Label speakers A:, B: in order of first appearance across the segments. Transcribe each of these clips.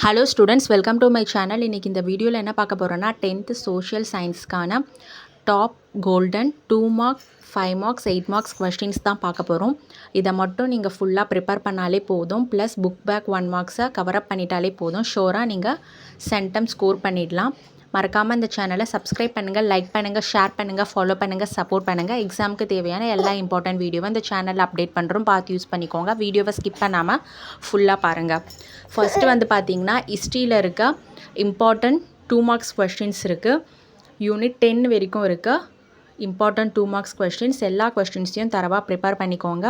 A: Hello students welcome to my channel இன்றைக்கி இந்த வீடியோவில் என்ன பார்க்க போகிறோன்னா tenth social சயின்ஸ்க்கான top golden two marks five marks eight marks questions தான் பார்க்க போகிறோம் இதை மட்டும் நீங்கள் ஃபுல்லாக ப்ரிப்பேர் பண்ணாலே போதும். ப்ளஸ் புக் பேக் ஒன் மார்க்ஸை கவரப் பண்ணிட்டாலே போதும். ஷோராக நீங்கள் சென்டம் ஸ்கோர் பண்ணிடலாம். மறக்காமல் இந்த சேனலை சப்ஸ்கிரைப் பண்ணுங்கள் லைக் பண்ணுங்கள் ஷேர் பண்ணுங்கள் ஃபாலோ பண்ணுங்கள் சப்போர்ட் பண்ணுங்கள் எக்ஸாமுக்கு தேவையான எல்லா இம்பார்ட்டன்ட் வீடியோவை இந்த சேனலில் அப்டேட் பண்ணுறோம் பார்த்து யூஸ் பண்ணிக்கோங்க. வீடியோவை ஸ்கிப் பண்ணாமல் ஃபுல்லாக பாருங்கள் ஃபஸ்ட்டு வந்து பார்த்திங்கன்னா ஹிஸ்ட்ரியில் இருக்க இம்பார்ட்டன்ட் டூ மார்க்ஸ் கொஸ்டின்ஸ் இருக்குது யூனிட் டென் வரைக்கும் இருக்குது இம்பார்ட்டன்ட் டூ மார்க்ஸ் கொஸ்டின்ஸ் எல்லா கொஸ்டின்ஸையும் தரவாக ப்ரிப்பேர் பண்ணிக்கோங்க.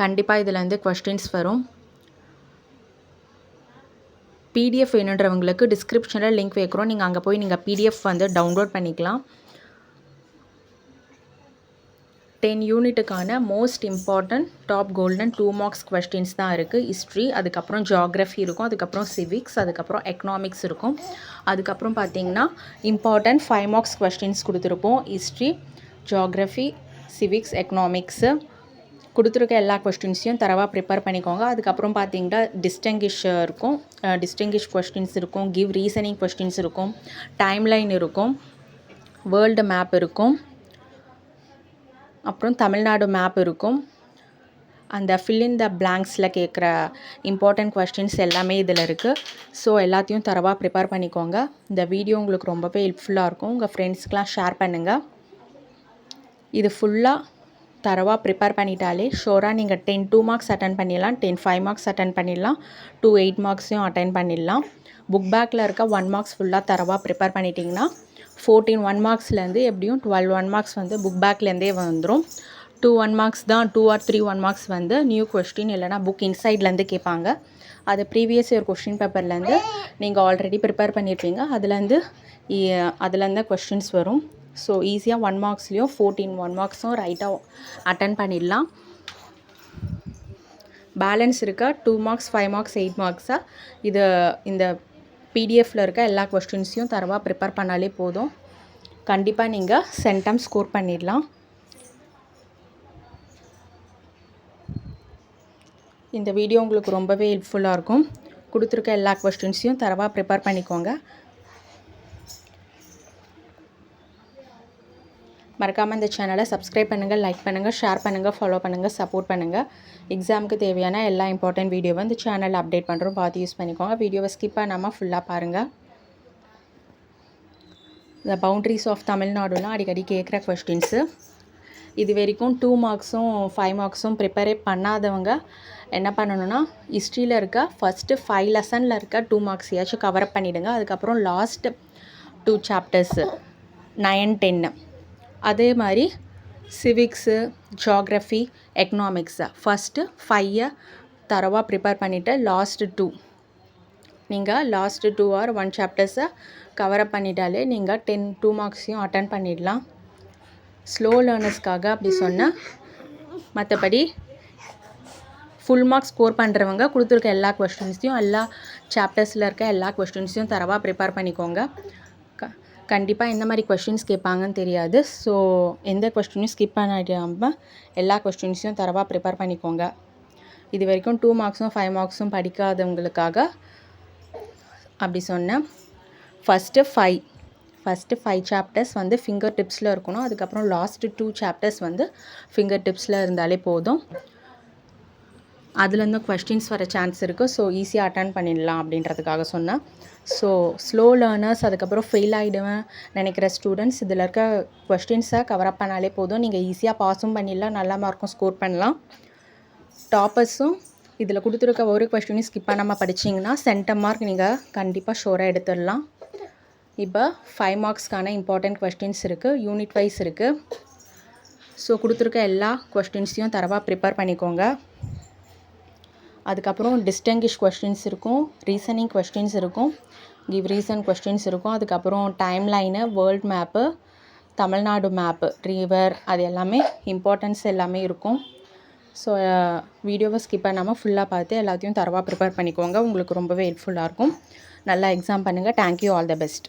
A: கண்டிப்பாக இதுலேருந்து கொஸ்டின்ஸ் வரும். பிடிஎஃப் வேணுன்றவங்களுக்கு டிஸ்கிரிப்ஷனில் லிங்க் வைக்கிறோம். நீங்கள் அங்கே போய் நீங்கள் பிடிஎஃப் வந்து டவுன்லோட் பண்ணிக்கலாம். டென் யூனிட்டுக்கான most important top golden two marks questions தான் இருக்குது ஹிஸ்ட்ரி அதுக்கப்புறம் ஜாகிரஃபி இருக்கும் அதுக்கப்புறம் சிவிக்ஸ் அதுக்கப்புறம் எக்கனாமிக்ஸ் இருக்கும். அதுக்கப்புறம் பார்த்தீங்கன்னா இம்பார்ட்டன்ட் ஃபைவ் மார்க்ஸ் கொஸ்டின்ஸ் கொடுத்துருப்போம். ஹிஸ்ட்ரி ஜாகிரஃபி சிவிக்ஸ் எக்கனாமிக்ஸு கொடுத்துருக்க எல்லா கொஸ்டின்ஸையும் தரவாக ப்ரிப்பேர் பண்ணிக்கோங்க. அதுக்கப்புறம் பார்த்தீங்கன்னா டிஸ்டிங்கிஷ் இருக்கும். டிஸ்டிங்கிஷ் கொஸ்டின்ஸ் இருக்கும். கிவ் ரீசனிங் கொஸ்டின்ஸ் இருக்கும். டைம்லைன் இருக்கும். வேர்ல்டு மேப் இருக்கும். அப்புறம் தமிழ்நாடு மேப் இருக்கும். அந்த ஃபில் இன் த பிளாங்க்ஸில் கேட்குற இம்பார்ட்டண்ட் கொஸ்டின்ஸ் எல்லாமே இதில் இருக்குது ஸோ எல்லாத்தையும் தரவாக ப்ரிப்பேர் பண்ணிக்கோங்க. இந்த வீடியோ உங்களுக்கு ரொம்பவே ஹெல்ப்ஃபுல்லாக இருக்கும். உங்கள் ஃப்ரெண்ட்ஸ்க்கெலாம் ஷேர் பண்ணுங்கள் இது ஃபுல்லாக தரவாக ப்ரிப்பேர் பண்ணிட்டாலே ஷோராக நீங்கள் டென் டூ மார்க்ஸ் அட்டன் பண்ணிடலாம். டென் ஃபைவ் மார்க்ஸ் அட்டன் பண்ணிடலாம். டூ எயிட் மார்க்ஸையும் அட்டன் பண்ணிடலாம். புக் பேக்கில் இருக்க ஒன் மார்க்ஸ் ஃபுல்லாக தரவாக ப்ரிப்பேர் பண்ணிட்டிங்கன்னா ஃபோர்டீன் ஒன் மார்க்ஸ்லேருந்து எப்படியும் டுவெல் ஒன் மார்க்ஸ் வந்து புக் பேக்லேருந்தே வந்துடும் டூ ஒன் மார்க்ஸ் தான் two or three one marks வந்து நியூ கொஸ்டின் இல்லைனா புக் இன்சைட்லேருந்து கேட்பாங்க. அது ப்ரீவியஸ் இயர் கொஸ்டின் பேப்பர்லேருந்து நீங்கள் ஆல்ரெடி ப்ரிப்பேர் பண்ணியிருப்பீங்க அதுலேருந்து அதுலேருந்து கொஸ்டின்ஸ் வரும். ஸோ ஈஸியாக ஒன் மார்க்ஸ்லேயும் ஃபோர்டீன் ஒன் மார்க்ஸும் ரைட்டாக அட்டன் பண்ணிடலாம். பேலன்ஸ் இருக்க? Two marks five marks eight மார்க்ஸாக இது இந்த பிடிஎஃப்பில் இருக்க எல்லா கொஸ்டின்ஸையும் தரவாக ப்ரிப்பேர் பண்ணாலே போதும். கண்டிப்பாக நீங்கள் சென்டம் ஸ்கோர் பண்ணிடலாம். இந்த வீடியோ உங்களுக்கு ரொம்பவே ஹெல்ப்ஃபுல்லாக இருக்கும். கொடுத்துருக்க எல்லா கொஸ்டின்ஸையும் தரவாக ப்ரிப்பேர் பண்ணிக்கோங்க. மறக்காமல் இந்த சேனலை சப்ஸ்கிரைப் பண்ணுங்கள் லைக் பண்ணுங்கள் ஷேர் பண்ணுங்கள் ஃபாலோ பண்ணுங்கள் சப்போர்ட் பண்ணுங்கள் எக்ஸாமுக்கு தேவையான எல்லா இம்பார்ட்டன்ட் வீடியோவை இந்த சேனலில் அப்டேட் பண்ணுறோம் பார்த்து யூஸ் பண்ணிக்கோங்க. வீடியோவை ஸ்கிப் பண்ணாமல் ஃபுல்லாக பாருங்கள் இந்த பவுண்ட்ரிஸ் ஆஃப் தமிழ்நாடுலாம் அடிக்கடி கேட்குற கொஸ்டின்ஸு இது வரைக்கும் டூ மார்க்ஸும் ஃபைவ் மார்க்ஸும் ப்ரிப்பேரே பண்ணாதவங்க என்ன பண்ணணும்னா ஹிஸ்ட்ரியில் இருக்க ஃபஸ்ட்டு ஃபைவ் லெசனில் இருக்க டூ மார்க்ஸ் ஏதாச்சும் அப் பண்ணிவிடுங்க அதுக்கப்புறம் லாஸ்ட் டூ சாப்டர்ஸு நயன் டென்னு அதே மாதிரி சிவிக்ஸு ஜாக்ரஃபி எக்கனாமிக்ஸு. ஃபஸ்ட்டு ஃபையை தரவாக ப்ரிப்பேர் பண்ணிவிட்டு லாஸ்ட்டு டூ நீங்கள் லாஸ்ட்டு டூ ஆர் ஒன் சாப்டர்ஸை கவரப் பண்ணிட்டாலே நீங்கள் டென் டூ மார்க்ஸையும் அட்டன் பண்ணிடலாம். ஸ்லோ லேர்னர்ஸ்க்காக அப்படி சொன்னால் மற்றபடி ஃபுல் மார்க்ஸ் ஸ்கோர் பண்ணுறவங்க கொடுத்துருக்க எல்லா கொஸ்டின்ஸையும் எல்லா சாப்டர்ஸில் இருக்க எல்லா கொஸ்டின்ஸையும் தரவாக ப்ரிப்பேர் பண்ணிக்கோங்க. கண்டிப்பாக எந்த மாதிரி கொஷின்ஸ் கேட்பாங்கன்னு தெரியாது. ஸோ எந்த கொஸ்டினையும் ஸ்கிப் பண்ணிடாமல் எல்லா கொஸ்டின்ஸையும் தரவாக ப்ரிப்பேர் பண்ணிக்கோங்க. இது வரைக்கும் டூ மார்க்ஸும் ஃபைவ் மார்க்ஸும் படிக்காதவங்களுக்காக அப்படி சொன்னேன். First five first five chapters வந்து ஃபிங்கர் டிப்ஸில் இருக்கணும். அதுக்கப்புறம் லாஸ்ட்டு டூ சாப்டர்ஸ் வந்து ஃபிங்கர் டிப்ஸில் இருந்தாலே போதும். அதுலேருந்து கொஸ்டின்ஸ் வர சான்ஸ் இருக்குது ஸோ ஈஸியாக அட்டன் பண்ணிடலாம் அப்படின்றதுக்காக சொன்னேன். ஸோ ஸ்லோ லேர்னர்ஸ் அதுக்கப்புறம் ஃபெயில் ஆகிடுவேன் நினைக்கிற ஸ்டூடெண்ட்ஸ் இதில் இருக்க கொஸ்டின்ஸை கவரப் பண்ணாலே போதும். நீங்கள் ஈஸியாக பாஸும் பண்ணிடலாம் நல்ல மார்க்கும் ஸ்கோர் பண்ணலாம். டாப்பர்ஸும் இதில் கொடுத்துருக்க ஒரு கொஸ்டினையும் ஸ்கிப் பண்ணாமல் படிச்சிங்கன்னா சென்டம் மார்க் நீங்கள் கண்டிப்பாக ஷோராக எடுத்துடலாம். இப்போ ஃபைவ் மார்க்ஸ்க்கான இம்பார்ட்டண்ட் கொஸ்டின்ஸ் இருக்குது யூனிட் வைஸ் இருக்குது ஸோ கொடுத்துருக்க எல்லா கொஸ்டின்ஸையும் தரவாக ப்ரிப்பேர் பண்ணிக்கோங்க. அதுக்கப்புறம் டிஸ்டங்கிஷ் கொஸ்டின்ஸ் இருக்கும் ரீசனிங் கொஸ்டின்ஸ் இருக்கும். கிவ் ரீசன் கொஸ்டின்ஸ் இருக்கும். அதுக்கப்புறம் time line world map Tamil Nadu map river அது எல்லாமே இம்பார்ட்டன்ஸ் எல்லாமே இருக்கும். ஸோ வீடியோவை ஸ்கிப் பண்ணாமல் ஃபுல்லாக பார்த்து எல்லாத்தையும் தரவாக ப்ரிப்பேர் பண்ணிக்கோங்க. உங்களுக்கு ரொம்பவே ஹெல்ப்ஃபுல்லாக இருக்கும். நல்லா எக்ஸாம் பண்ணுங்கள் தேங்க்யூ ஆல் த பெஸ்ட்